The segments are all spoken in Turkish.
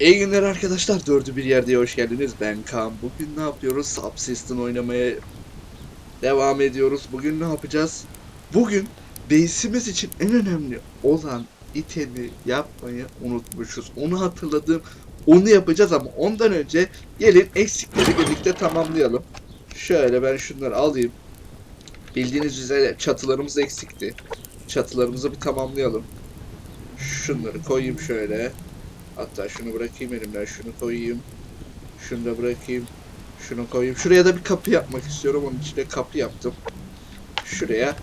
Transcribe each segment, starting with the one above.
İyi günler arkadaşlar. Dördü bir yerde hoş geldiniz. Ben Kaan. Bugün ne yapıyoruz? Subsystem oynamaya devam ediyoruz. Bugün ne yapacağız? Bugün base'imiz için en önemli olan itemi yapmayı unutmuşuz. Onu hatırladım. Onu yapacağız ama ondan önce gelin eksikleri birlikte tamamlayalım. Şöyle ben şunları alayım. Bildiğiniz üzere çatılarımız eksikti. Çatılarımızı bir tamamlayalım. Şunları koyayım şöyle. Hatta şunu bırakayım elimden şunu koyayım. Şunu da bırakayım. Şunu koyayım. Şuraya da bir kapı yapmak istiyorum. Onun için de kapı yaptım. Şuraya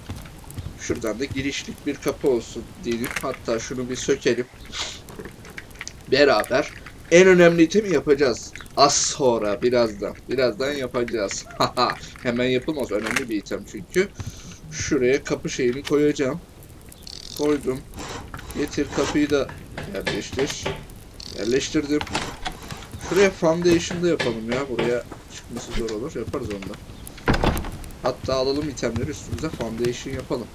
şuradan da girişlik bir kapı olsun diyelim. Hatta şunu bir sökelim. Beraber en önemli itemi yapacağız. Az sonra birazdan. Birazdan yapacağız. Hemen yapılmaz. Önemli bir item çünkü. Şuraya kapı şeyini koyacağım. Koydum. Getir kapıyı da yerleştir. Yerleştirdim. Şuraya foundation da yapalım ya. Buraya çıkması zor olur. Yaparız onu da. Hatta alalım itemleri üstümüze foundation yapalım.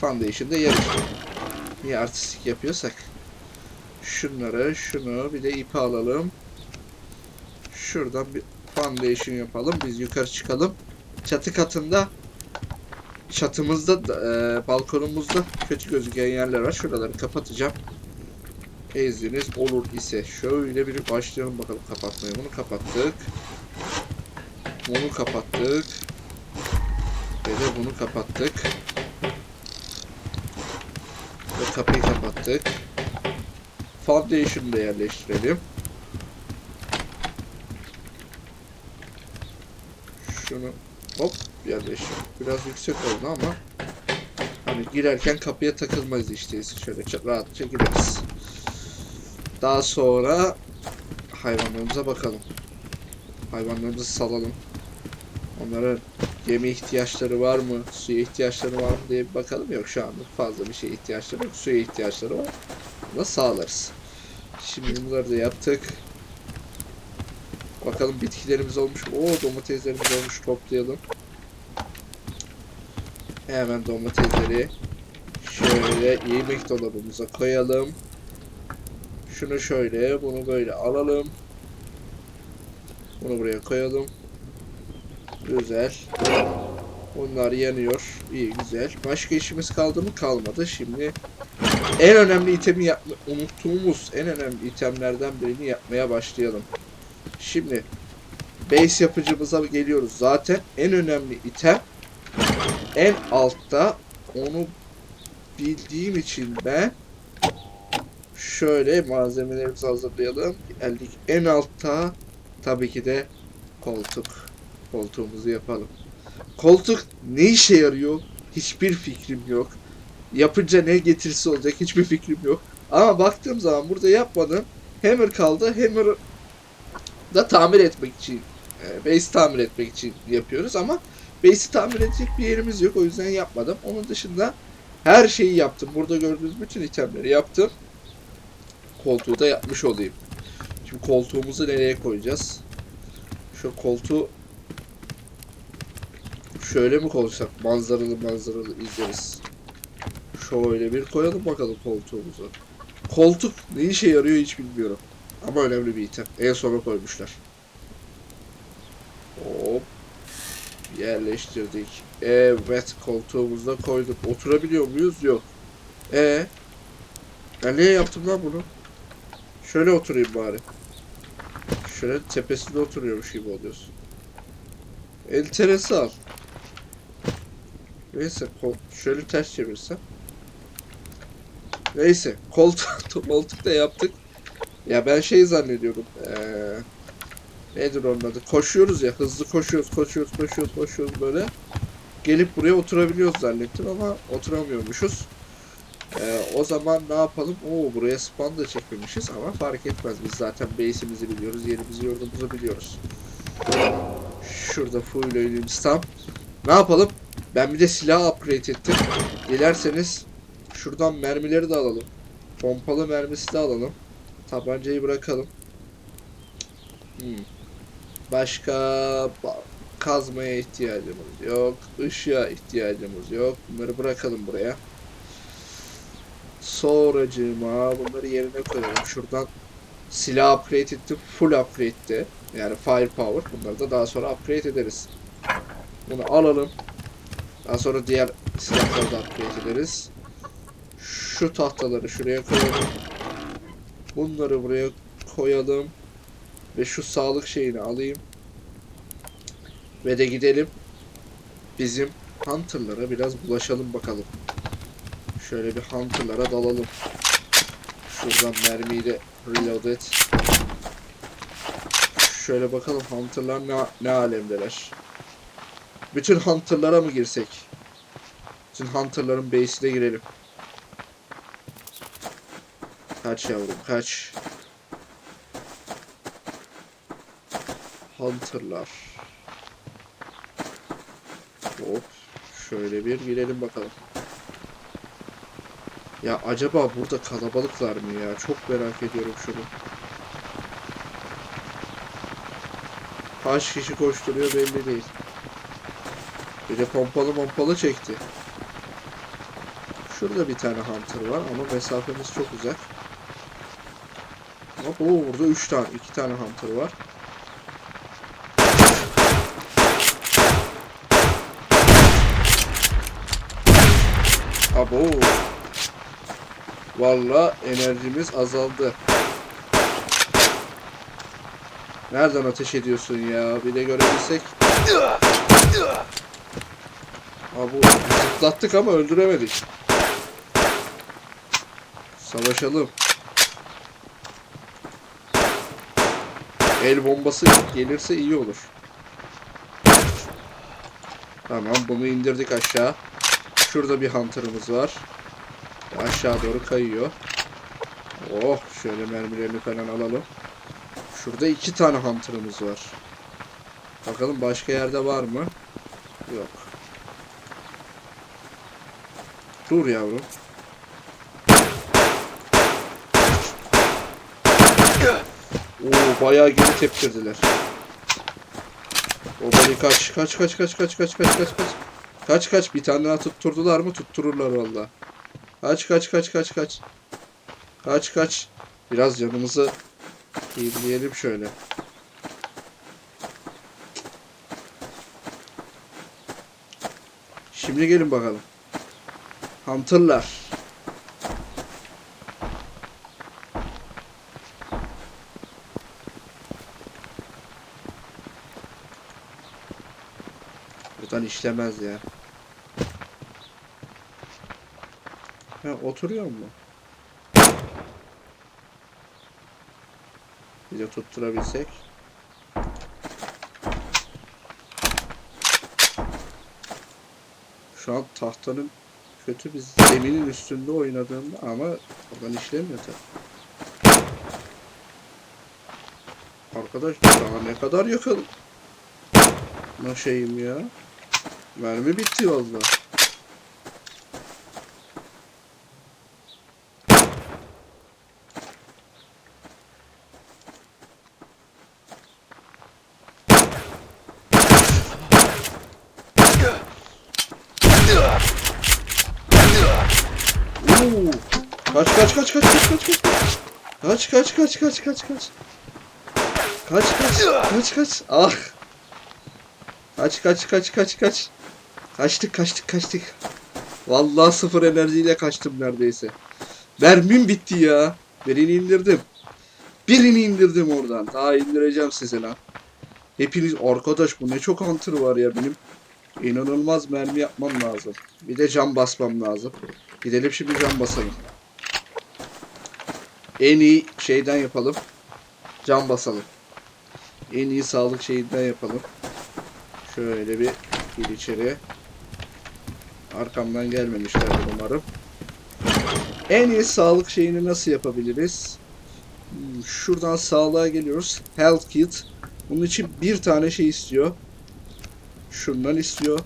Foundation da yarış. Niye artistik yapıyorsak. Şunları, şunu bir de ipi alalım. Şuradan bir foundation yapalım. Biz yukarı çıkalım. Çatı katında çatımızda da, e, balkonumuzda kötü gözüken yerler var. Şuraları kapatacağım. İzniniz olur ise şöyle bir başlayalım bakalım kapatmaya. Bunu kapattık. Bunu kapattık. Ve de bunu kapattık. Ve kapıyı kapattık. Foundation'ı da yerleştirelim. Şunu hop yerleştir. Biraz yüksek oldu ama hani girerken kapıya takılmaz işte. Şöyle rahatça gireriz. Daha sonra hayvanlarımıza bakalım. Hayvanlarımızı salalım. Onların yeme ihtiyaçları var mı? Suya ihtiyaçları var mı diye bir bakalım. Yok şu anda fazla bir şeye ihtiyaçları yok. Suya ihtiyaçları var. Bunu sağlarız. Şimdi bunları da yaptık. Bakalım bitkilerimiz olmuş. Oo domateslerimiz olmuş. Toplayalım. Hemen domatesleri şöyle yemek dolabımıza koyalım. Şunu şöyle, bunu böyle alalım. Bunu buraya koyalım. Güzel. Bunlar yanıyor. İyi güzel. Başka işimiz kaldı mı? Kalmadı. Şimdi en önemli itemi yapma, unuttuğumuz en önemli itemlerden birini yapmaya başlayalım. Şimdi base yapıcımıza geliyoruz. Zaten en önemli item en altta onu bildiğim için ben şöyle malzemelerimizi hazırlayalım. Geldik en altta tabii ki de koltuk. Koltuğumuzu yapalım. Koltuk ne işe yarıyor? Hiçbir fikrim yok. Yapınca ne getirisi olacak hiçbir fikrim yok. Ama baktığım zaman burada yapmadım. Hammer kaldı. Hammer da tamir etmek için e, base tamir etmek için yapıyoruz ama base'i tamir edecek bir yerimiz yok. O yüzden yapmadım. Onun dışında her şeyi yaptım. Burada gördüğünüz bütün itemleri yaptım koltuğu da yapmış olayım. Şimdi koltuğumuzu nereye koyacağız? Şu koltuğu şöyle mi koysak? Manzaralı manzaralı izleriz. Şöyle bir koyalım bakalım koltuğumuzu. Koltuk ne işe yarıyor hiç bilmiyorum. Ama önemli bir item. En sona koymuşlar. Hop. Yerleştirdik. Evet koltuğumuzda koyduk. Oturabiliyor muyuz? Yok. E ben niye yaptım lan bunu? Şöyle oturayım bari. Şöyle tepesinde oturuyormuş gibi oluyorsun. Enteresan. Neyse kol şöyle ters çevirsem. Neyse koltuk koltuk da yaptık. Ya ben şey zannediyorum. Ee, nedir onun adı? Koşuyoruz ya hızlı koşuyoruz koşuyoruz koşuyoruz koşuyoruz böyle. Gelip buraya oturabiliyoruz zannettim ama oturamıyormuşuz. Ee, o zaman ne yapalım? Oo buraya spawn da çekmemişiz ama fark etmez. Biz zaten base'imizi biliyoruz, yerimizi, yurdumuzu biliyoruz. Şurada full ölümümüz tam. Ne yapalım? Ben bir de silah upgrade ettim. Dilerseniz şuradan mermileri de alalım. Pompalı mermisi de alalım. Tabancayı bırakalım. Hmm. Başka ba- kazmaya ihtiyacımız yok. Işığa ihtiyacımız yok. Bunları bırakalım buraya. Sonracığıma bunları yerine koyalım. Şuradan silah upgrade etti. Full upgrade'ti. Yani firepower. Bunları da daha sonra upgrade ederiz. Bunu alalım. Daha sonra diğer silahları da upgrade ederiz. Şu tahtaları şuraya koyalım. Bunları buraya koyalım. Ve şu sağlık şeyini alayım. Ve de gidelim. Bizim Hunter'lara biraz bulaşalım bakalım. Şöyle bir Hunter'lara dalalım. Şuradan mermiyi de reload et. Şöyle bakalım Hunter'lar ne, ne alemdeler. Bütün Hunter'lara mı girsek? Bütün Hunter'ların base'ine girelim. Kaç yavrum kaç. Hunter'lar. Hop. Şöyle bir girelim bakalım. Ya acaba burada kalabalıklar mı ya? Çok merak ediyorum şunu. Kaç kişi koşturuyor belli değil. Bir de pompalı pompalı çekti. Şurada bir tane hunter var ama mesafemiz çok uzak. Ama o burada 3 tane, 2 tane hunter var. Abo. Valla enerjimiz azaldı. Nereden ateş ediyorsun ya? Bir de görebilsek. Abo zıplattık ama öldüremedik. Savaşalım. El bombası gelirse iyi olur. Tamam bunu indirdik aşağı. Şurada bir hunter'ımız var. Aşağı doğru kayıyor. Oh şöyle mermilerini falan alalım. Şurada iki tane hunter'ımız var. Bakalım başka yerde var mı? Yok. Dur yavrum. Oo bayağı geri tepkirdiler. O beni kaç kaç kaç kaç kaç kaç kaç kaç kaç. Kaç kaç bir tane daha tutturdular mı tuttururlar valla. Kaç kaç kaç kaç kaç. Kaç kaç. Biraz canımızı iyileyelim şöyle. Şimdi gelin bakalım. Hunter'lar. Buradan işlemez ya. Ha oturuyor mu? Bir de tutturabilsek. Şu an tahtanın kötü bir zeminin üstünde oynadığımda ama oradan işlemiyor tabii. Arkadaş daha ne kadar yakın. Şeyim ya. Mermi bitti valla. Oo. Kaç kaç kaç kaç kaç kaç kaç. Kaç kaç kaç kaç kaç kaç. Kaç kaç kaç kaç. Ah. Kaç kaç kaç kaç kaç. Kaçtık kaçtık kaçtık. Vallahi sıfır enerjiyle kaçtım neredeyse. Mermim bitti ya. Birini indirdim. Birini indirdim oradan. Daha indireceğim size lan. Hepiniz arkadaş bu ne çok hunter var ya benim. İnanılmaz mermi yapmam lazım. Bir de cam basmam lazım. Gidelim şimdi cam basalım. En iyi şeyden yapalım. Cam basalım. En iyi sağlık şeyinden yapalım. Şöyle bir gir içeri. Arkamdan gelmemişler umarım. En iyi sağlık şeyini nasıl yapabiliriz? Hmm, Şuradan sağlığa geliyoruz. Health kit. Bunun için bir tane şey istiyor. Şundan istiyor.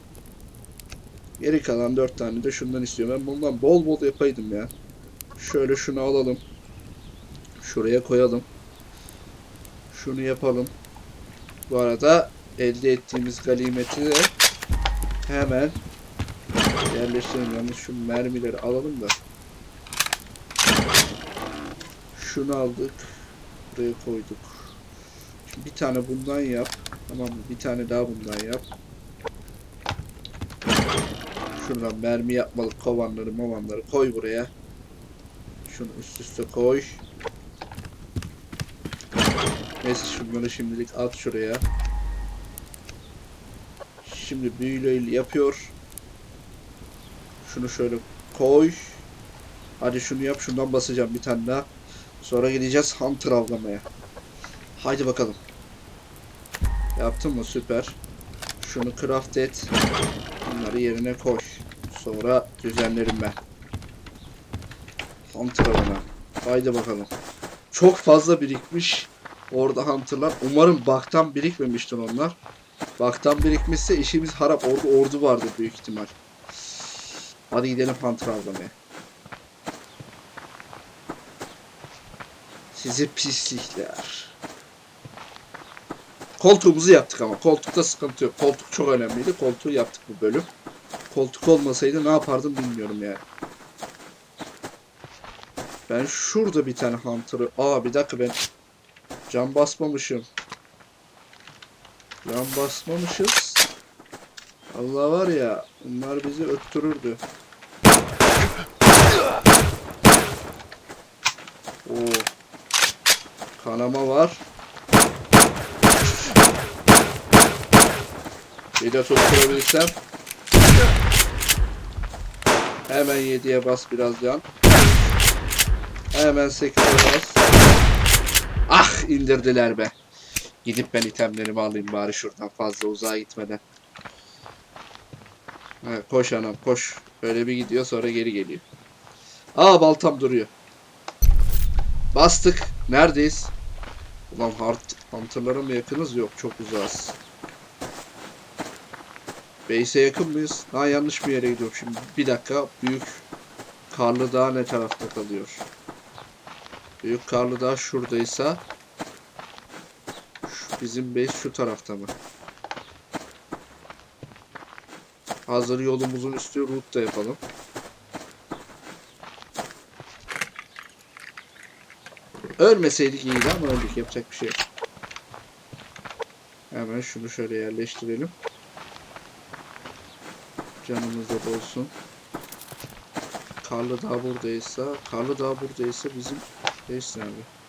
Geri kalan dört tane de şundan istiyor. Ben bundan bol bol yapaydım ya. Şöyle şunu alalım. Şuraya koyalım. Şunu yapalım. Bu arada elde ettiğimiz ganimeti de hemen yerleştirelim. Yalnız şu mermileri alalım da. Şunu aldık. Buraya koyduk. Şimdi bir tane bundan yap. Tamam mı? Bir tane daha bundan yap. Şuradan mermi yapmalık kovanları movanları koy buraya. Şunu üst üste koy. Neyse şunları şimdilik at şuraya. Şimdi büyüyle yapıyor. Şunu şöyle koy. Hadi şunu yap. Şundan basacağım bir tane daha. Sonra gideceğiz Hunter avlamaya. Haydi bakalım. Yaptın mı? Süper. Şunu craft et. Bunları yerine koy. Sonra düzenlerim ben. Hunter avına. Haydi bakalım. Çok fazla birikmiş. Orada Hunter'lar. Umarım baktan birikmemiştir onlar. Baktan birikmişse işimiz harap. Orada ordu vardı büyük ihtimal. Hadi gidelim Hunter avlamaya. Sizi pislikler. Koltuğumuzu yaptık ama. Koltukta sıkıntı yok. Koltuk çok önemliydi. Koltuğu yaptık bu bölüm. Koltuk olmasaydı ne yapardım bilmiyorum yani. Ben şurada bir tane Hunter'ı... Aa bir dakika ben cam basmamışım. Cam basmamışız. Allah var ya bunlar bizi öttürürdü. Oo. Kanama var. Bir de tutturabilirsem. Hemen 7'ye bas biraz can. Hemen 8'e bas. Ah indirdiler be. Gidip ben itemlerimi alayım bari şuradan fazla uzağa gitmeden. Ha, koş anam koş. Öyle bir gidiyor sonra geri geliyor. Aa baltam duruyor. Bastık. Neredeyiz? Ulan hard hunter'lara mı yakınız? Yok çok uzağız. Base'e yakın mıyız? Ha yanlış bir yere gidiyorum şimdi. Bir dakika. Büyük Karlı Dağ ne tarafta kalıyor? Büyük Karlı Dağ şuradaysa şu bizim base şu tarafta mı? Hazır yolumuzun üstü route da yapalım. Ölmeseydik iyiydi ama öldük yapacak bir şey yok. Hemen şunu şöyle yerleştirelim. Canımız da dolsun. Karlı Dağ buradaysa, Karlı Dağ buradaysa bizim base nerede?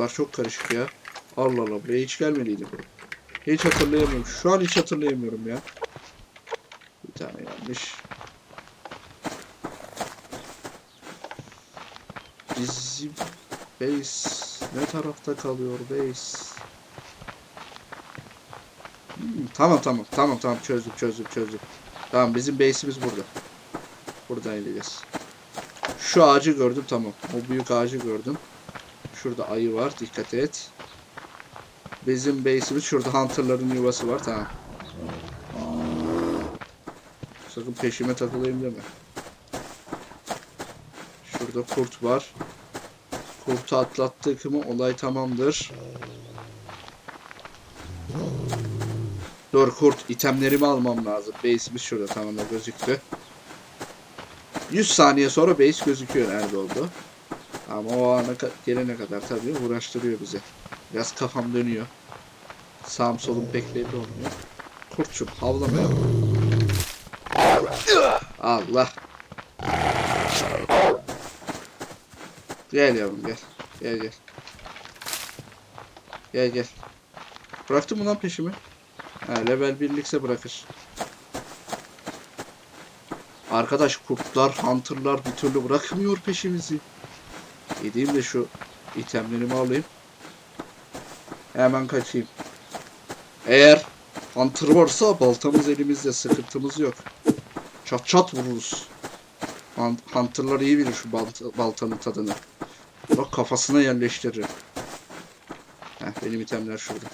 Buralar çok karışık ya. Allah Allah buraya hiç gelmeliydim. Hiç hatırlayamıyorum. Şu an hiç hatırlayamıyorum ya. Bir tane yanlış. Bizim base ne tarafta kalıyor base? Hmm, tamam tamam tamam tamam çözdüm çözdüm çözdüm. Tamam bizim base'imiz burada. Buradan gideceğiz. Şu ağacı gördüm tamam. O büyük ağacı gördüm. Şurada ayı var dikkat et. Bizim base'imiz şurada hunter'ların yuvası var tamam. Sakın peşime takılayım deme. Şurada kurt var. Kurtu atlattık mı olay tamamdır. Dur kurt itemlerimi almam lazım. Base'imiz şurada tamam o gözüktü. 100 saniye sonra base gözüküyor nerede oldu. Ama o ana gelene kadar tabii uğraştırıyor bizi. Biraz kafam dönüyor. Sağım solum pek belli olmuyor. Kurtçum havlamaya bak. Allah. Gel yavrum gel. Gel gel. Gel gel. Bıraktın mı lan peşimi? Ha, level 1'likse bırakır. Arkadaş kurtlar, hunterlar bir türlü bırakmıyor peşimizi. Gideyim de şu itemlerimi alayım. Hemen kaçayım. Eğer hunter varsa baltamız elimizde sıkıntımız yok. Çat çat vururuz. Hun- Hunter'lar iyi bilir şu balt- baltanın tadını. Bak kafasına yerleştirir. Heh, benim itemler şurada.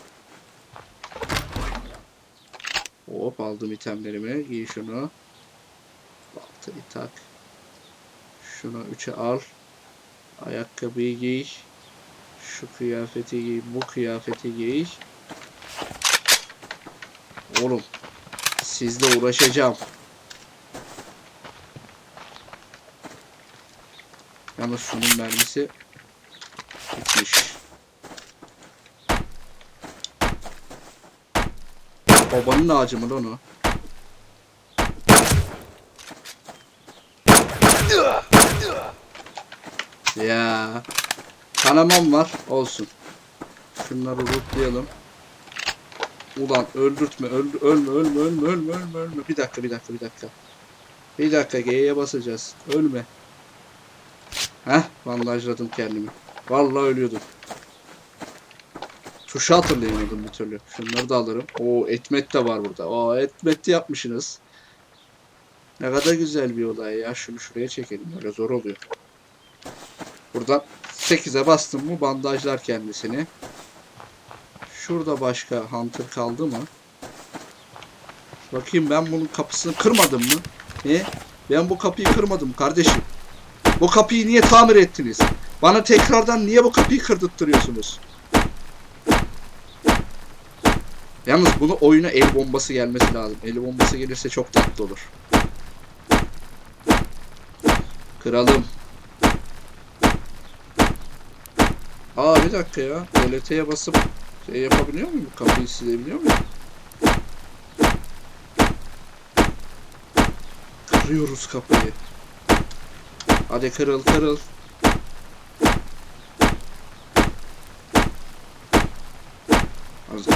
Hop aldım itemlerimi. Giy şunu. Baltayı tak. Şunu 3'e al. Ayakkabıyı giy. Şu kıyafeti giy. Bu kıyafeti giy. Oğlum. Sizle uğraşacağım. Yalnız şunun mermisi bitmiş. Babanın ağacı mı lan o? Ya. Kanamam var. Olsun. Şunları lootlayalım. Ulan öldürtme, öldü, ölme, ölme, ölme, ölme, ölme, ölme. Bir dakika, bir dakika, bir dakika. Bir dakika, G'ye basacağız. Ölme. Heh, bandajladım kendimi. Vallahi ölüyordum. Tuşu hatırlayamadım bir türlü. Şunları da alırım. Oo, etmet de var burada. Oo, etmet yapmışsınız. Ne kadar güzel bir olay ya. Şunu şuraya çekelim. Böyle zor oluyor. Buradan 8'e bastım mı bandajlar kendisini. Şurada başka hunter kaldı mı? Bakayım ben bunun kapısını kırmadım mı? Ne? Ben bu kapıyı kırmadım kardeşim. Bu kapıyı niye tamir ettiniz? Bana tekrardan niye bu kapıyı kırdırttırıyorsunuz? Yalnız bunu oyuna el bombası gelmesi lazım. El bombası gelirse çok tatlı olur. Kıralım. Aa bir dakika ya. DLT'ye basıp şey yapabiliyor muyum? Kapıyı silebiliyor muyum? Kırıyoruz kapıyı. Hadi kırıl kırıl.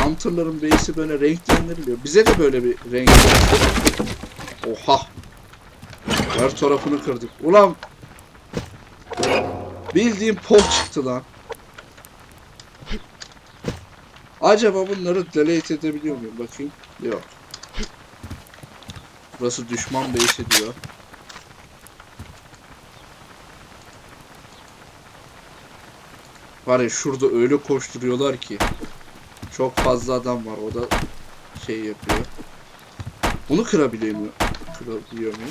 Hunter'ların base'i böyle renklendiriliyor. Bize de böyle bir renk. Oha. Her tarafını kırdık. Ulan. Bildiğim pol çıktı lan. Acaba bunları delete edebiliyor muyum? Bakayım. Yok. Burası düşman base'i diyor. Var ya şurada öyle koşturuyorlar ki. Çok fazla adam var. O da şey yapıyor. Bunu kırabiliyor muyum? Kırabiliyor muyum?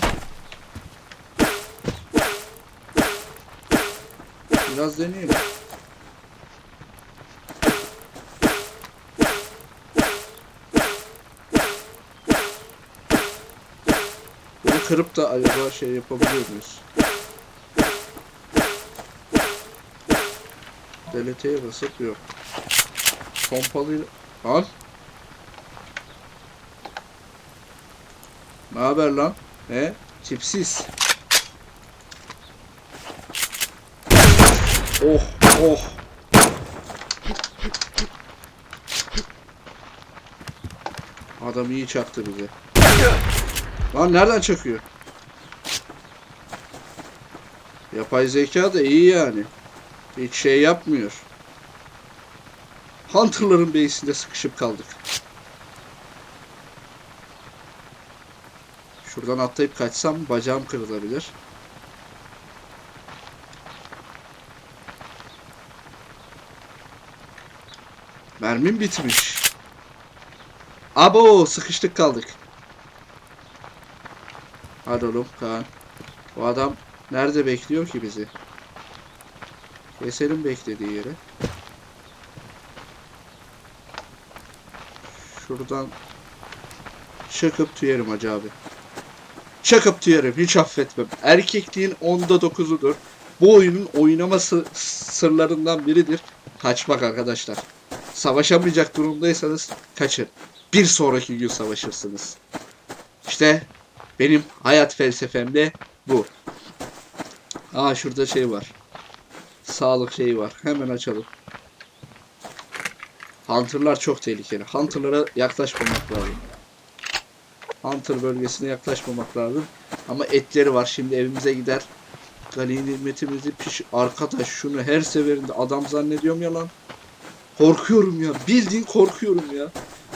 Biraz deneyelim. Kırıp da acaba şey yapabiliyor muyuz? Delete'ye basıp yok. Pompalıyla... Al. Ne haber lan? He? Tipsiz. Oh oh. Adam iyi çaktı bize. Lan nereden çakıyor? Yapay zeka da iyi yani. Hiç şey yapmıyor. Hunter'ların base'inde sıkışıp kaldık. Şuradan atlayıp kaçsam bacağım kırılabilir. Mermim bitmiş. Abo sıkıştık kaldık. Hadi oğlum Kaan. Bu adam nerede bekliyor ki bizi? Keselim beklediği yere. Şuradan çakıp tüyerim hacı abi. Çakıp tüyerim hiç affetmem. Erkekliğin onda dokuzudur. Bu oyunun oynaması sırlarından biridir. Kaçmak arkadaşlar. Savaşamayacak durumdaysanız kaçın. Bir sonraki gün savaşırsınız. İşte benim hayat felsefem de bu. Aa şurada şey var. Sağlık şeyi var. Hemen açalım. Hunter'lar çok tehlikeli. Hunter'lara yaklaşmamak lazım. Hunter bölgesine yaklaşmamak lazım. Ama etleri var. Şimdi evimize gider. Ganimetimizi piş... Arkadaş şunu her seferinde adam zannediyorum ya lan. Korkuyorum ya. Bildiğin korkuyorum ya.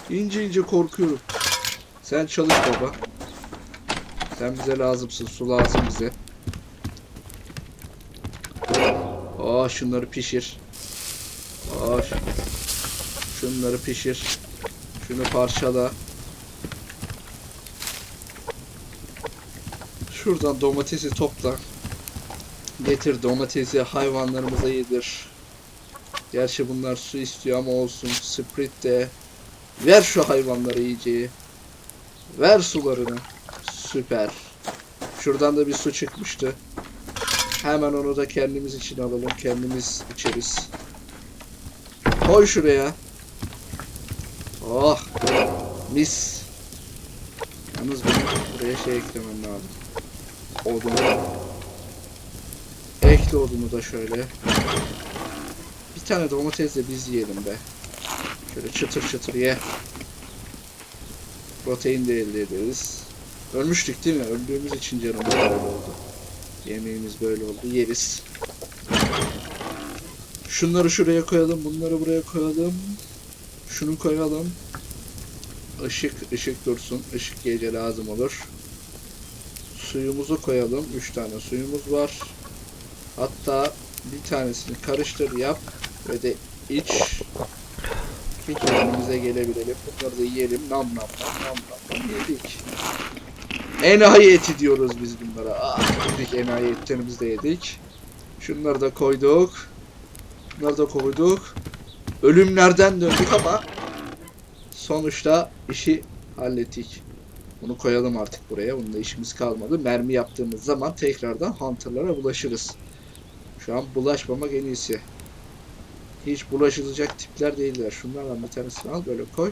İnce ince korkuyorum. Sen çalış baba. Sen bize lazımsın. Su lazım bize. Aa şunları pişir. Aa şu- şunları pişir. Şunu parçala. Şuradan domatesi topla. Getir domatesi hayvanlarımıza yedir. Gerçi bunlar su istiyor ama olsun. Sprit de. Ver şu hayvanlara yiyeceği. Ver sularını. Süper. Şuradan da bir su çıkmıştı. Hemen onu da kendimiz için alalım. Kendimiz içeriz. Koy şuraya. Oh. Mis. Yalnız benim buraya şey eklemem lazım. Odunu. Ekle odunu da şöyle. Bir tane domates de biz yiyelim be. Şöyle çıtır çıtır ye. Protein de elde ederiz. Ölmüştük değil mi? Öldüğümüz için canımız böyle oldu. Yemeğimiz böyle oldu. Yeriz. Şunları şuraya koyalım. Bunları buraya koyalım. Şunu koyalım. Işık, ışık dursun. Işık gece lazım olur. Suyumuzu koyalım. 3 tane suyumuz var. Hatta bir tanesini karıştır yap ve de iç. Bir kendimize gelebilelim. Bunları da yiyelim. Nam nam nam nam nam nam yedik. Enayi eti diyoruz biz bunlara. Ah, yedik enayi etlerimizi de yedik. Şunları da koyduk. Bunları da koyduk. Ölümlerden döndük ama sonuçta işi hallettik. Bunu koyalım artık buraya. Bununla işimiz kalmadı. Mermi yaptığımız zaman tekrardan Hunter'lara bulaşırız. Şu an bulaşmamak en iyisi. Hiç bulaşılacak tipler değiller. Şunlardan bir tanesini al böyle koy.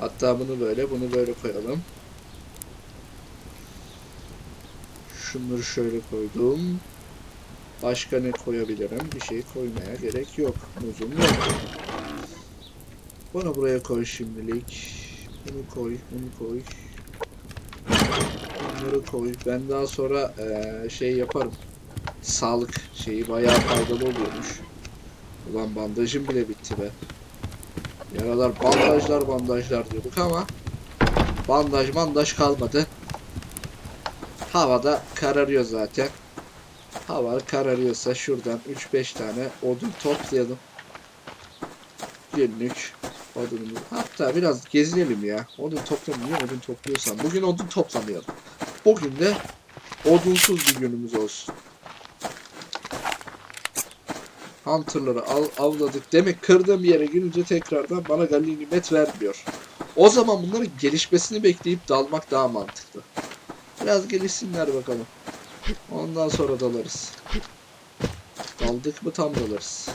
Hatta bunu böyle, bunu böyle koyalım. Şunları şöyle koydum. Başka ne koyabilirim? Bir şey koymaya gerek yok. Muzum yok. Bunu buraya koy şimdilik. Bunu koy, bunu koy. Bunları koy. Ben daha sonra eee, şey yaparım. Sağlık şeyi bayağı faydalı oluyormuş. Ulan bandajım bile bitti be. Yaralar bandajlar bandajlar diyorduk ama bandaj bandaj kalmadı. Havada kararıyor zaten. Hava kararıyorsa şuradan 3-5 tane odun toplayalım. Günlük odunumuz. Hatta biraz gezinelim ya. Odun toplamayayım odun topluyorsam. Bugün odun toplamayalım. Bugün de odunsuz bir günümüz olsun. Hunter'ları al, avladık. Demek kırdığım yere girince tekrardan bana ganimet vermiyor. O zaman bunların gelişmesini bekleyip dalmak daha mantıklı. Biraz gelişsinler bakalım. Ondan sonra dalarız. Daldık mı tam dalarız.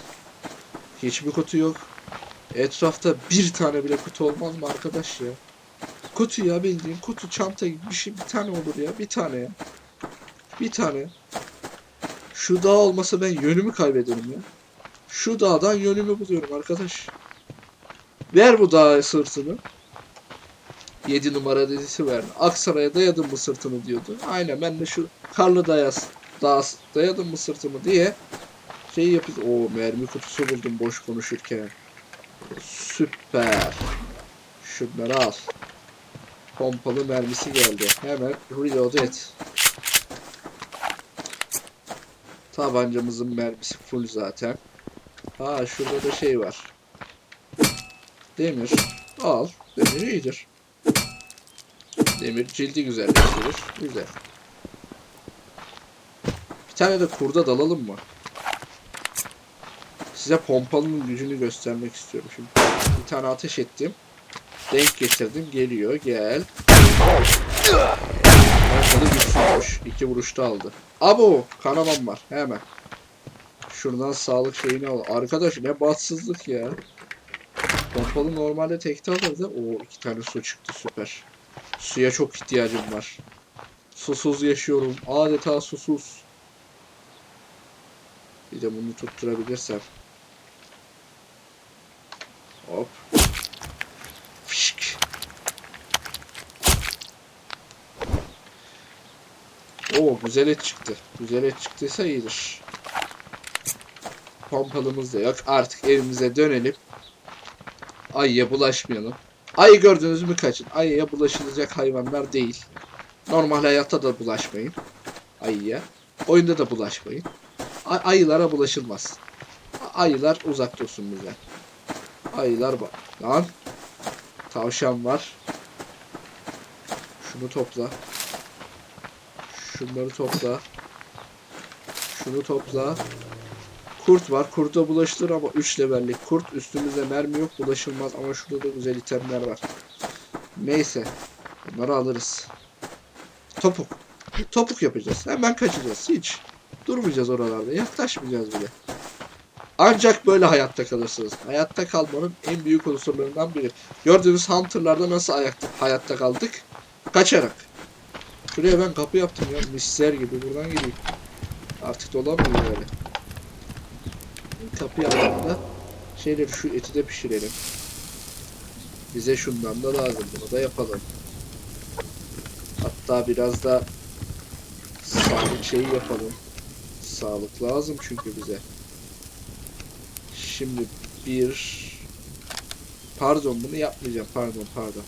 Hiçbir kutu yok. Etrafta bir tane bile kutu olmaz mı arkadaş ya? Kutu ya bildiğin kutu çanta gibi bir şey bir tane olur ya bir tane ya. Bir tane. Şu dağ olmasa ben yönümü kaybederim ya. Şu dağdan yönümü buluyorum arkadaş. Ver bu dağa sırtını. 7 numara dizisi verdi. Aksaray'a dayadın mı sırtını diyordu. Aynen ben de şu karlı dayas, dağ dayadın mı sırtımı diye şey yapıyoruz. Oo mermi kutusu buldum boş konuşurken. Süper. Şunları al. Pompalı mermisi geldi. Hemen reload et. Tabancamızın mermisi full zaten. Ha şurada da şey var. Demir. Al. Demir iyidir. Demir cildi güzelleştirir. Güzel. Bir tane de kurda dalalım mı? Size pompalının gücünü göstermek istiyorum şimdi. Bir tane ateş ettim. Denk getirdim. Geliyor. Gel. Pompalı güçsüzmüş. İki vuruşta aldı. Abo! Kanamam var. Hemen. Şuradan sağlık şeyini al. Arkadaş ne bahtsızlık ya. Pompalı normalde tekte alırdı. Oo iki tane su çıktı süper. Suya çok ihtiyacım var. Susuz yaşıyorum. Adeta susuz. Bir de bunu tutturabilirsem. Hop. Oo güzel et çıktı. Güzel et çıktıysa iyidir. Pompalımız da yok. Artık evimize dönelim. Ayıya bulaşmayalım. Ayı gördünüz mü kaçın. Ayıya bulaşılacak hayvanlar değil. Normal hayatta da bulaşmayın. Ayıya. Oyunda da bulaşmayın. Ay- ayılara bulaşılmaz. Ayılar uzak dursun bizden. Ayılar bak. Lan. Tavşan var. Şunu topla. Şunları topla. Şunu topla. Kurt var. Kurta bulaşılır ama 3 levellik kurt. Üstümüzde mermi yok. Bulaşılmaz ama şurada da güzel itemler var. Neyse. Bunları alırız. Topuk. Topuk yapacağız. Hemen kaçacağız. Hiç durmayacağız oralarda. Yaklaşmayacağız bile. Ancak böyle hayatta kalırsınız. Hayatta kalmanın en büyük unsurlarından biri. Gördüğünüz Hunter'larda nasıl hayatta kaldık? Kaçarak. Şuraya ben kapı yaptım ya. Misler gibi. Buradan gideyim. Artık dolamıyor böyle. Kapı yaptım da şeyleri şu eti de pişirelim. Bize şundan da lazım. Bunu da yapalım. Hatta biraz da sağlık şeyi yapalım. Sağlık lazım çünkü bize. Şimdi bir pardon bunu yapmayacağım. Pardon pardon.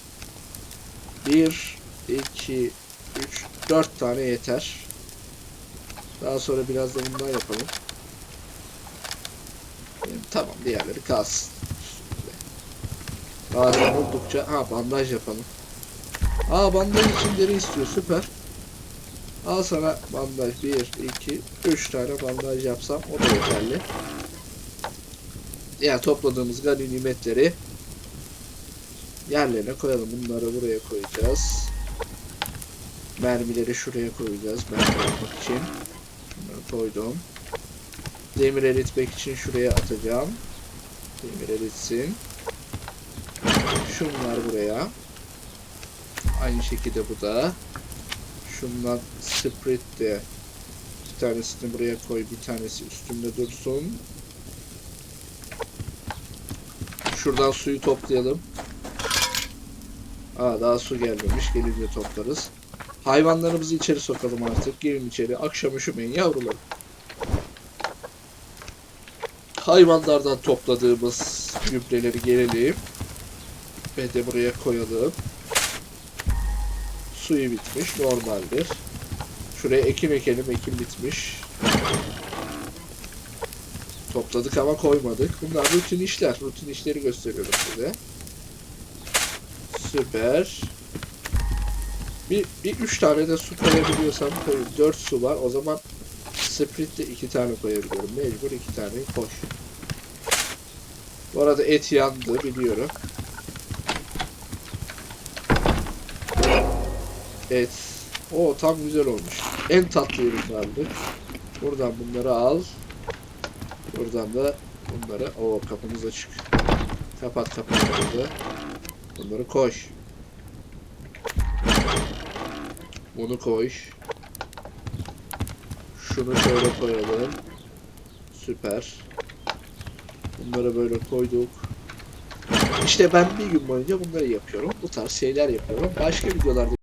Bir, iki, üç, dört tane yeter. Daha sonra biraz da bundan yapalım. Tamam diğerleri kalsın. Lazım oldukça ha bandaj yapalım. Aa bandaj için istiyor süper. Al sana bandaj 1, 2, 3 tane bandaj yapsam o da yeterli. Yani topladığımız ganimetleri yerlerine koyalım. Bunları buraya koyacağız. Mermileri şuraya koyacağız. Mermi yapmak için. Bunları koydum. Demir eritmek için şuraya atacağım. Demir eritsin. Şunlar buraya. Aynı şekilde bu da. Şundan sprit de bir tanesini buraya koy, bir tanesi üstünde dursun. Şuradan suyu toplayalım. Aa daha su gelmemiş. Gelince toplarız. Hayvanlarımızı içeri sokalım artık. Girin içeri. Akşam üşümeyin yavrularım. Hayvanlardan topladığımız gübreleri gelelim. Ve de buraya koyalım. Suyu bitmiş. Normaldir. Şuraya ekim ekelim. Ekim bitmiş. Topladık ama koymadık. Bunlar rutin işler. Rutin işleri gösteriyorum size. Süper. Bir, bir üç tane de su koyabiliyorsam koyayım. Dört su var. O zaman Sprit'te iki tane koyabiliyorum. Mecbur iki tane koy. Bu arada et yandı biliyorum. Et. O tam güzel olmuş. En tatlı ürün vardı. Buradan bunları al. Buradan da bunları o kapımız açık. Kapat kapımızı. Bunları koy. Bunu koy. Şunu şöyle koyalım. Süper. Bunları böyle koyduk. İşte ben bir gün boyunca bunları yapıyorum. Bu tarz şeyler yapıyorum. Başka videolarda